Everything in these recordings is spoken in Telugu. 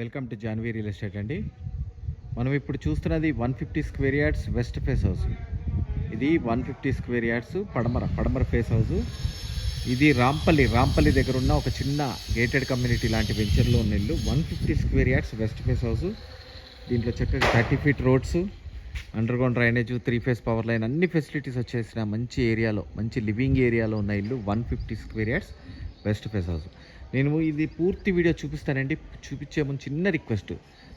Welcome to Janhvi real estate అండి. మనం ఇప్పుడు చూస్తున్నది one fifty square yards west face house. ఇది వన్ ఫిఫ్టీ స్క్వేర్ యార్డ్స్ పడమర పడమర ఫేస్ హౌస్. ఇది రాంపల్లి రాంపల్లి దగ్గర ఉన్న ఒక చిన్న గేటెడ్ కమ్యూనిటీ లాంటి వెంచర్లో ఉన్న ఇల్లు. One fifty square yards west face house. దీంట్లో చక్కగా thirty feet roads underground drainage three phase power line అన్ని ఫెసిలిటీస్ వచ్చేసిన మంచి ఏరియాలో మంచి లివింగ్ ఏరియాలో ఉన్న ఇల్లు one fifty square yards west face house. నేను ఇది పూర్తి వీడియో చూపిస్తానండి. చూపించే ముందు చిన్న రిక్వెస్ట్.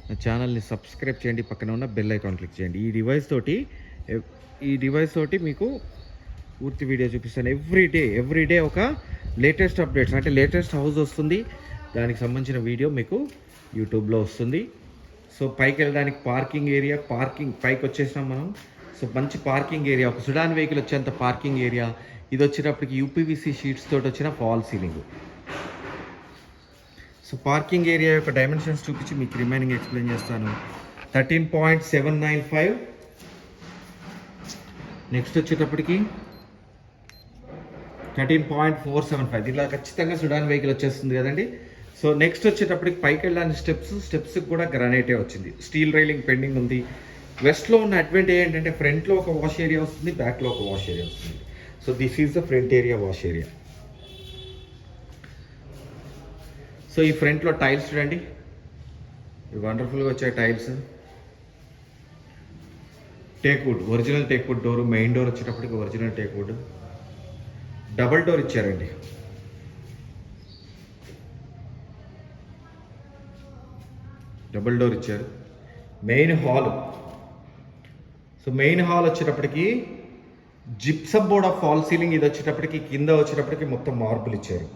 నా ఛానల్ని సబ్స్క్రైబ్ చేయండి. పక్కన ఉన్న బెల్ ఐకాన్ క్లిక్ చేయండి. ఈ డివైస్ తోటి ఈ డివైస్ తోటి మీకు పూర్తి వీడియో చూపిస్తాను. ఎవ్రీ డే ఎవ్రీ డే ఒక లేటెస్ట్ అప్డేట్స్. అంటే లేటెస్ట్ హౌస్ వస్తుంది. దానికి సంబంధించిన వీడియో మీకు యూట్యూబ్లో వస్తుంది. సో పైకి వెళ్ళడానికి పార్కింగ్ ఏరియా పార్కింగ్ పైకి వచ్చేసినాం మనం. సో మంచి పార్కింగ్ ఏరియా. ఒక సుడాన్ వెహికల్ వచ్చేంత పార్కింగ్ ఏరియా. ఇది వచ్చేటప్పటికి యూపీవీసీ షీట్స్ తోటి వచ్చిన false ceiling. So parking area యొక్క డైమెన్షన్స్ చూపించి మీకు రిమైనింగ్ ఎక్స్ప్లెయిన్ చేస్తాను. Thirteen point seven nine five next వచ్చేటప్పటికి thirteen point four seven five ఇలా ఖచ్చితంగా సుడాన్ వెహికల్ వచ్చేస్తుంది కదండి. సో నెక్స్ట్ వచ్చేటప్పటికి పైకి వెళ్ళాలని స్టెప్స్ స్టెప్స్ కూడా గ్రానైటే వచ్చింది. స్టీల్ రైలింగ్ పెండింగ్ ఉంది. వెస్ట్లో ఉన్న అడ్వాంటేజ్ ఏంటంటే ఫ్రంట్లో ఒక వాష్ ఏరియా వస్తుంది బ్యాక్లో ఒక వాష్ ఏరియా వస్తుంది. So this is the front area wash area so ఈ ఫ్రంట్లో టైల్స్ చూడండి. వండర్ఫుల్గా వచ్చాయి tiles. Teakwood original teakwood door main door వచ్చేటప్పటికి ఒరిజినల్ టేక్వుడ్ డబల్ డోర్ ఇచ్చారండి. డబుల్ డోర్ ఇచ్చారు. Main hall. So main hall వచ్చేటప్పటికి gypsum board of false ceiling ఇది వచ్చేటప్పటికి కింద వచ్చేటప్పటికి మొత్తం మార్బుల్ ఇచ్చారు.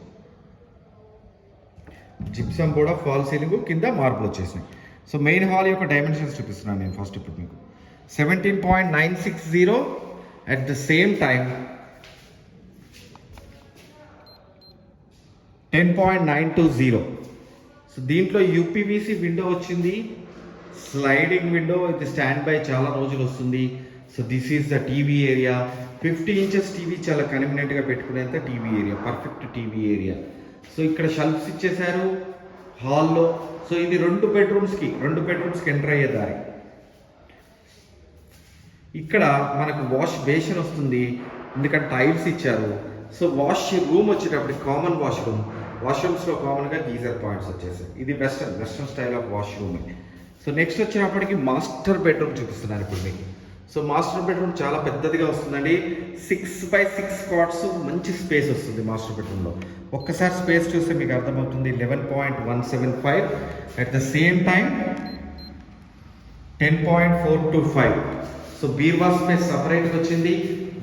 జిప్సమ్ బోర్డ్ ఫాల్ సీలింగ్ కింద మార్పులు వచ్చేసినాయి. సో మెయిన్ హాల్ యొక్క డైమెన్షన్స్ చూపిస్తున్నాను నేను ఫస్ట్ ఇప్పుడు మీకు. Seventeen point nine six zero at the same time ten point nine two zero so దీంట్లో యూపీవీసీ విండో వచ్చింది. స్లైడింగ్ విండో ఇది స్టాండ్ బై చాలా రోజులు వస్తుంది. So this is the TV area fifty inches TV చాలా కన్వీనియంట్గా పెట్టుకునేంత TV area perfect TV area so ఇక్కడ షెల్ఫ్స్ ఇచ్చేశారు హాల్లో సో ఇది రెండు బెడ్రూమ్స్కి రెండు బెడ్రూమ్స్కి ఎంటర్ అయ్యే దారి. ఇక్కడ మనకు వాష్ బేసిన్ వస్తుంది ఎందుకంటే టైల్స్ ఇచ్చారు. సో వాష్ రూమ్ వచ్చేటప్పుడు కామన్ వాష్ రూమ్ వాష్రూమ్స్లో కామన్గా గీజర్ పాయింట్స్ వచ్చేసాయి. ఇది western western style of washroom so next వచ్చినప్పటికి మాస్టర్ బెడ్రూమ్ చూపిస్తున్నారు ఇప్పుడు మీకు. సో మాస్టర్ బెడ్రూమ్ చాలా పెద్దదిగా వస్తుందండి. సిక్స్ బై సిక్స్ కాట్స్ మంచి స్పేస్ వస్తుంది మాస్టర్ బెడ్రూమ్లో. ఒక్కసారి స్పేస్ చూస్తే మీకు అర్థమవుతుంది eleven point one seven five at the same time ten point four two five so బీర్వా space సపరేట్గా వచ్చింది.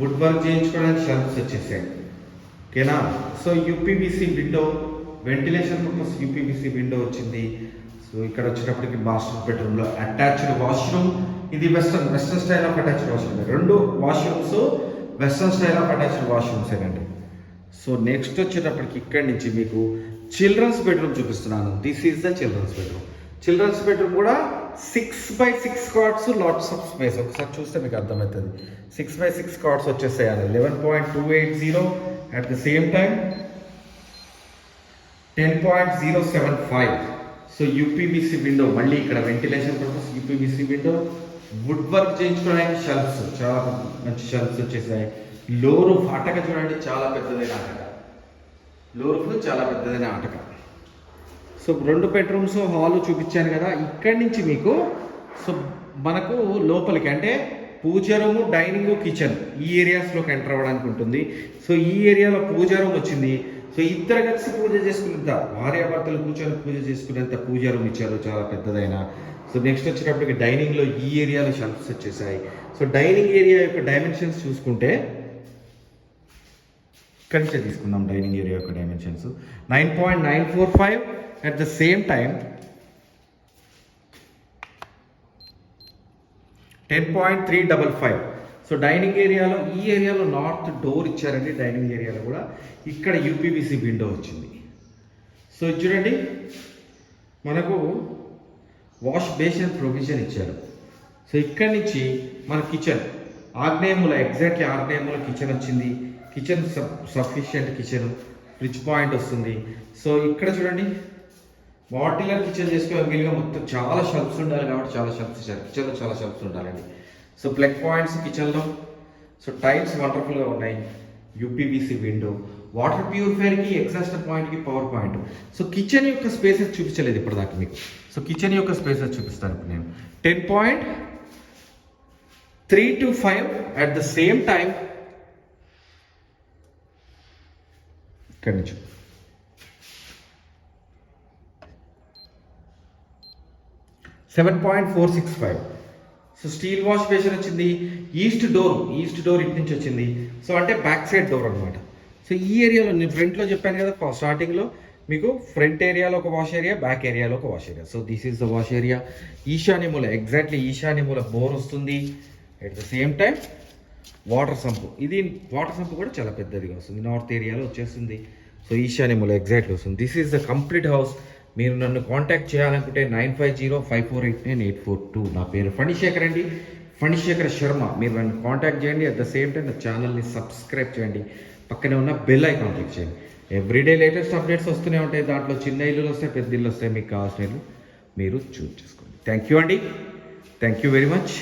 వుడ్ వర్క్ చేయించుకోవడానికి షెల్ఫ్స్ వచ్చేసాయి. ఓకేనా? So UPVC window ventilation purpose UPVC window వచ్చింది. సో ఇక్కడ వచ్చేటప్పటికి మాస్టర్ బెడ్రూమ్లో అటాచ్డ్ వాష్రూమ్ ఇది western western style of attached washroom రెండు washrooms western style of attached washrooms ఏనండి సో నెక్స్ట్ వచ్చేటప్పటికి ఇక్కడి నుంచి మీకు చిల్డ్రన్స్ బెడ్రూమ్ చూపిస్తున్నాను. This is the children's bedroom. Children's bedroom కూడా six by six cards lots of space ఒకసారి చూస్తే మీకు అర్థమవుతుంది. Six by six cards వచ్చేసేయాలి. Eleven point two eight zero at the same time ten point zero seven five so UPVC window మళ్ళీ ఇక్కడ ventilation purpose UPVC window wood work చేయించుకోవడానికి షెల్ఫ్స్ చాలా మంచి షెల్ఫ్స్ వచ్చేసాయి. లోరు ఆటక చూడండి చాలా పెద్దదైన ఆటక. లోరు చాలా పెద్దదైన ఆటక. సో రెండు బెడ్రూమ్స్ హాల్ చూపించాను కదా ఇక్కడి నుంచి మీకు సో మనకు లోపలికి అంటే పూజ రూమ్ డైనింగ్ కిచెన్ ఈ ఏరియాస్లోకి ఎంటర్ అవ్వడానికి ఉంటుంది. సో ఈ ఏరియాలో పూజ రూమ్ వచ్చింది. సో ఇద్దరు కలిసి పూజ చేసుకునేంత భార్యాభర్తలు కూర్చొని పూజ చేసుకునేంత పూజ రూమ్ ఇచ్చారు చాలా పెద్దదైన. సో నెక్స్ట్ వచ్చేటప్పటికి డైనింగ్లో ఈ ఏరియాలో షెల్ఫ్స్ వచ్చేసాయి. సో డైనింగ్ ఏరియా యొక్క డైమెన్షన్స్ చూసుకుంటే ఇక్కడి నుంచే తీసుకుందాం డైనింగ్ ఏరియా యొక్క dimensions nine point nine four five at the same time ten point three double five so dining ఏరియాలో ఈ ఏరియాలో నార్త్ డోర్ ఇచ్చారండి డైనింగ్ ఏరియాలో కూడా. ఇక్కడ యూపీబీసీ విండో వచ్చింది. సో చూడండి. మనకు వాష్ బేసిన్ ప్రొవిజన్ ఇచ్చారు. సో ఇక్కడి నుంచి మన కిచెన్ ఆగ్నేయముల ఎగ్జాక్ట్లీ ఆగ్నేయముల కిచెన్ వచ్చింది. Kitchen sufficient kitchen rich point వస్తుంది. సో ఇక్కడ చూడండి మాడ్యులర్ కిచెన్ చేసుకోవాలి వీలుగా మొత్తం చాలా షెల్ఫ్స్ ఉండాలి కాబట్టి చాలా షెల్ఫ్స్ ఇచ్చారు. కిచెన్లో చాలా షెల్ఫ్స్ ఉండాలండి. సో ప్లగ్ పాయింట్స్ కిచెన్లో. సో టైల్స్ వండర్ఫుల్గా ఉన్నాయి. యూపీబీసీ విండో వాటర్ ప్యూరిఫైర్కి ఎగ్జాస్టర్ పాయింట్కి పవర్ పాయింట్. సో కిచెన్ యొక్క స్పేసెస్ చూపించలేదు ఇప్పటిదాకా మీకు. సో కిచెన్ యొక్క స్పేసెస్ చూపిస్తాను ఇప్పుడు నేను. Ten point three two five at the same time ఇక్కడి నుంచి. Seven point four six five. So steel wash basin వచ్చింది. ఈస్ట్ డోర్ ఈస్ట్ డోర్ ఇటు నుంచి వచ్చింది. సో అంటే బ్యాక్ సైడ్ డోర్ అనమాట సో ఈ ఏరియాలో నేను ఫ్రంట్లో చెప్పాను కదా స్టార్టింగ్లో మీకు ఫ్రంట్ ఏరియాలో ఒక వాష్ ఏరియా బ్యాక్ ఏరియాలో ఒక wash area so this is the wash area ఈశాన్య మూల ఎగ్జాక్ట్లీ ఈశాన్య మూల బోర్ వస్తుంది. At the same time water sump ఇది వాటర్ సంపు కూడా చాలా పెద్దదిగా వస్తుంది. నార్త్ ఏరియాలో వచ్చేస్తుంది. సో ఈశాన్య మూల ఎగ్జాక్ట్లీ వస్తుంది. This is the complete house మీరు నన్ను కాంటాక్ట్ చేయాలనుకుంటే nine five zero five four eight nine eight four two. నా పేరు ఫణిశేఖర్ అండి. ఫణిశేఖర్ శర్మ. మీరు నన్ను కాంటాక్ట్ చేయండి. అట్ ద సేమ్ టైం నా ఛానల్ని సబ్స్క్రైబ్ చేయండి. పక్కనే ఉన్న బెల్ ఐకాన్ క్లిక్ చేయండి. ఎవ్రీడే లేటెస్ట్ అప్డేట్స్ వస్తూనే ఉంటాయి. దాంట్లో చిన్న ఇల్లులు వస్తాయి పెద్ద ఇల్లు వస్తాయి. మీకు కావాల్సిన ఇల్లు మీరు చూస్ చేసుకోండి. థ్యాంక్ యూ అండి థ్యాంక్ యూ వెరీ మచ్